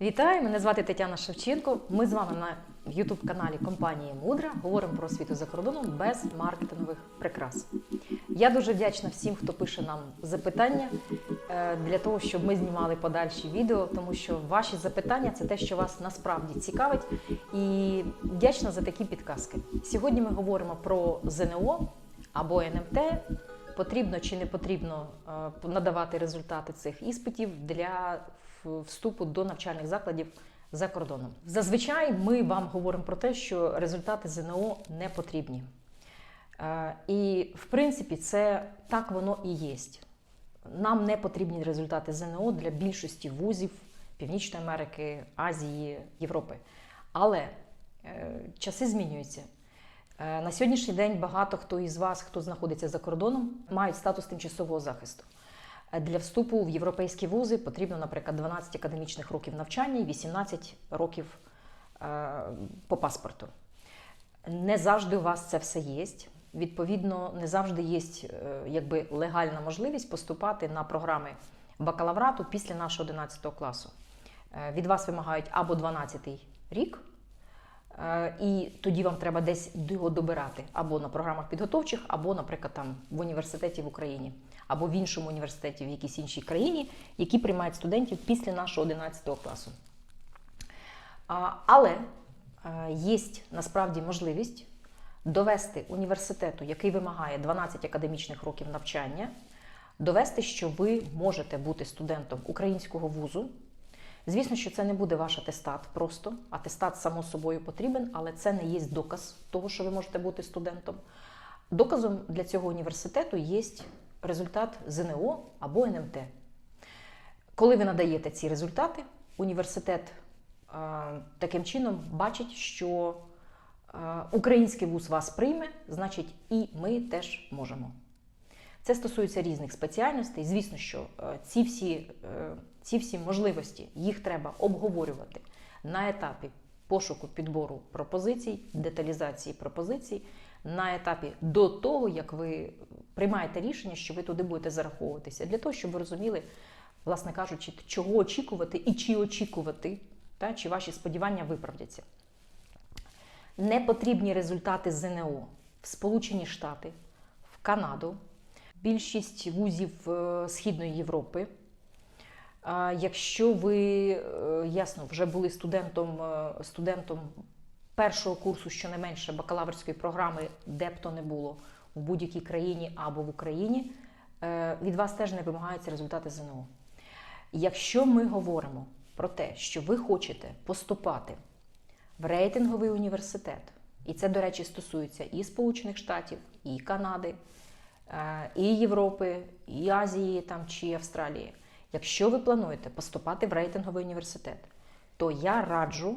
Вітаю! Мене звати Тетяна Шевченко. Ми з вами на youtube каналі компанії Мудра говоримо про освіту за кордоном без маркетингових прикрас. Я дуже вдячна всім, хто пише нам запитання е, для того, щоб ми знімали подальші відео, тому що ваші запитання це те, що вас насправді цікавить, і вдячна за такі підказки. Сьогодні ми говоримо про ЗНО або НМТ. Потрібно чи не потрібно е, надавати результати цих іспитів для вступу до навчальних закладів за кордоном. Зазвичай ми вам говоримо про те, що результати ЗНО не потрібні. Е, І в принципі, це так воно і є. Нам не потрібні результати ЗНО для більшості вузів Північної Америки, Азії, Європи. Але е, часи змінюються. Е, На сьогоднішній день багато хто із вас, хто знаходиться за кордоном, мають статус тимчасового захисту. Е, Для вступу в європейські вузи потрібно, наприклад, 12 академічних років навчання і 18 років е, по паспорту. Не завжди у вас це все є. Відповідно, не завжди є якби легальна можливість поступати на програми бакалаврату після нашого 11 класу. Від вас вимагають або 12 рік, І тоді вам треба десь його добирати або на програмах підготовчих, або, наприклад, там в університеті в Україні, або в іншому університеті в якійсь іншій країні, які приймають студентів після нашого 11 класу. Але є насправді можливість довести університету, який вимагає 12 академічних років навчання, довести, що ви можете бути студентом українського вузу. Звісно, що це не буде ваш атестат просто. Атестат само собою потрібен, але це не є доказ того, що ви можете бути студентом. Доказом для цього університету є результат ЗНО або НМТ. Коли ви надаєте ці результати, університет е, таким чином бачить, що е, український вуз вас прийме, значить, і ми теж можемо. Це стосується різних спеціальностей. Звісно, що е, ці всі, ці всі можливості їх треба обговорювати на етапі пошуку підбору пропозицій, деталізації пропозицій, на етапі до того, як ви приймаєте рішення, що ви туди будете зараховуватися, для того, щоб ви розуміли, власне кажучи, чого очікувати і чи очікувати, та, чи ваші сподівання виправдяться. Непотрібні результати ЗНО в Сполучені Штати, в Канаду, більшість вузів е, Східної Європи. Якщо ви е, ясно вже були студентом, е, студентом першого курсу, щонайменше бакалаврської програми, де б то не було, в будь-якій країні або в Україні, е, від вас теж не вимагаються результати ЗНО. Якщо ми говоримо про те, що ви хочете поступати в рейтинговий університет, і це, до речі, стосується і Сполучених Штатів, і Канади, і Європи, і Азії там, чи Австралії. Якщо ви плануєте поступати в рейтинговий університет, то я раджу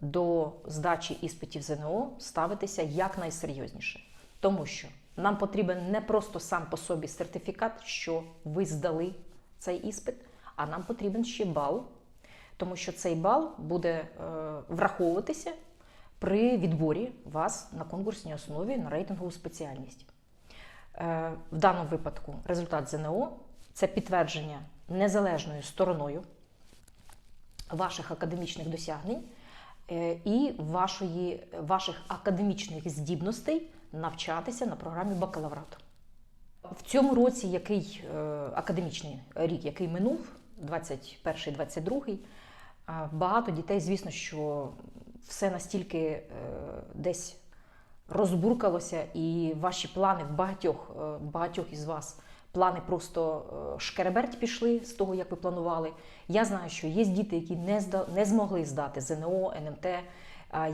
до здачі іспитів ЗНО ставитися якнайсерйозніше. Тому що нам потрібен не просто сам по собі сертифікат, що ви здали цей іспит, а нам потрібен ще бал, тому що цей бал буде е, враховуватися при відборі вас на конкурсній основі на рейтингову спеціальність. Е, в даному випадку результат ЗНО це підтвердження незалежною стороною ваших академічних досягнень е, і вашої, ваших академічних здібностей навчатися на програмі бакалаврату. В цьому році, який е, академічний рік, який минув, 21-22, е, багато дітей, звісно, що все настільки десь розбуркалося, і ваші плани в багатьох, багатьох із вас плани просто е, шкереберть пішли з того, як ви планували. Я знаю, що є діти, які не, зда, не змогли здати ЗНО, НМТ, е,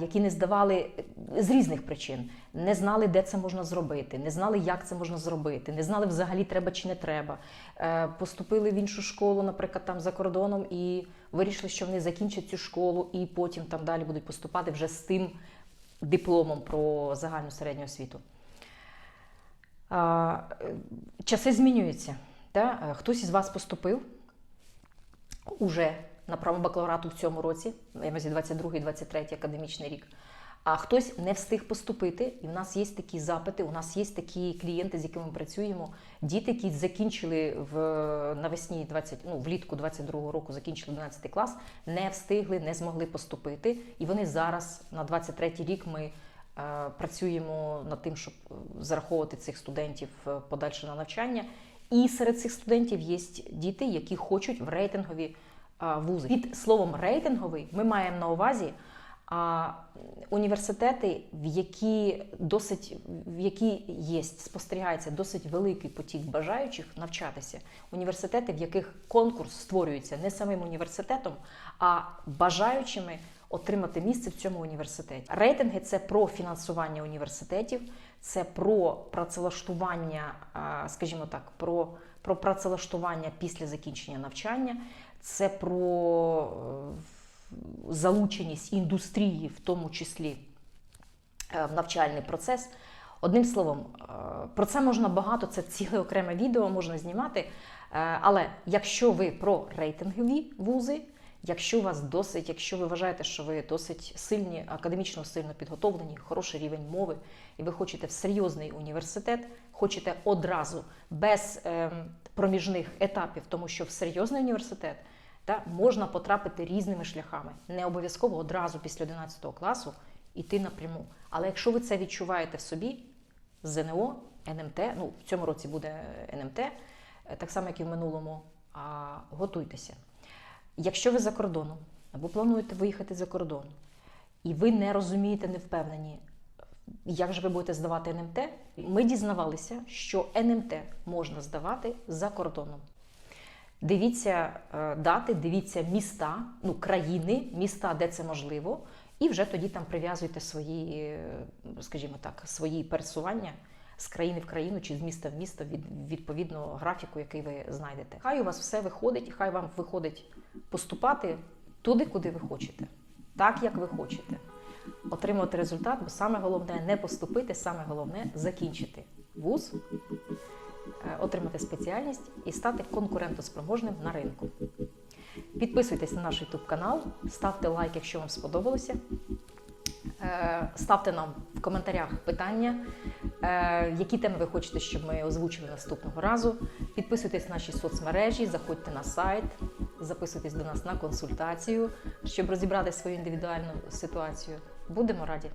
які не здавали з різних причин, не знали, де це можна зробити, не знали, як це можна зробити, не знали взагалі треба чи не треба. Е, Поступили в іншу школу, наприклад, там за кордоном, і вирішили, що вони закінчать цю школу, і потім там далі будуть поступати вже з тим дипломом про загальну середню освіту. Е, Часи змінюються. Та? Е, Хтось із вас поступив уже на право бакалаврату в цьому році, я маю 22-23 академічний рік. А хтось не встиг поступити, і в нас є такі запити. У нас є такі клієнти, з якими ми працюємо. Діти, які закінчили в навесні 20, ну, влітку 22-го року, закінчили 11 клас, не встигли, не змогли поступити. І вони зараз на 23-й рік ми е, працюємо над тим, щоб е, зараховувати цих студентів е, подальше на навчання. І серед цих студентів є діти, які хочуть в рейтингові вузи. Під словом рейтинговий ми маємо на увазі університети, в які досить в які є, спостерігається досить великий потік бажаючих навчатися. Університети, в яких конкурс створюється не самим університетом, а бажаючими отримати місце в цьому університеті. Рейтинги це про фінансування університетів, це про працевлаштування, скажімо так, про, про працевлаштування після закінчення навчання, це про е, залученість індустрії, в тому числі е, в навчальний процес. Одним словом, е, про це можна багато, це ціле окреме відео можна знімати. Але якщо ви про рейтингові вузи, якщо вас досить, якщо ви вважаєте, що ви досить сильні, академічно сильно підготовлені, хороший рівень мови, і ви хочете в серйозний університет, хочете одразу без ем, проміжних етапів, тому що в серйозний університет та, можна потрапити різними шляхами. Не обов'язково одразу після 11 класу йти напряму. Але якщо ви це відчуваєте в собі, ЗНО, НМТ, ну в цьому році буде НМТ, е, так само, як і в минулому, а, готуйтеся. Якщо ви за кордоном або плануєте виїхати за кордон, і ви не розумієте, не впевнені, як же ви будете здавати НМТ, ми дізнавалися, що НМТ можна здавати за кордоном. Дивіться е, дати, дивіться міста, ну країни, міста, де це можливо, і вже тоді там прив'язуйте свої, е, скажімо так, свої пересування з країни в країну чи з міста в місто від відповідно графіку, який ви знайдете. Хай у вас все виходить, хай вам виходить поступати туди, куди ви хочете, так як ви хочете. Отримувати результат, бо саме головне не поступити, саме головне закінчити вуз, е, отримати спеціальність і стати конкурентоспроможним на ринку. Підписуйтесь на наш YouTube канал, ставте лайк, якщо вам сподобалося. Е, Ставте нам в коментарях питання, які теми ви хочете, щоб ми озвучили наступного разу. Підписуйтесь на наші соцмережі, заходьте на сайт, записуйтесь до нас на консультацію, щоб розібрати свою індивідуальну ситуацію. Будемо раді.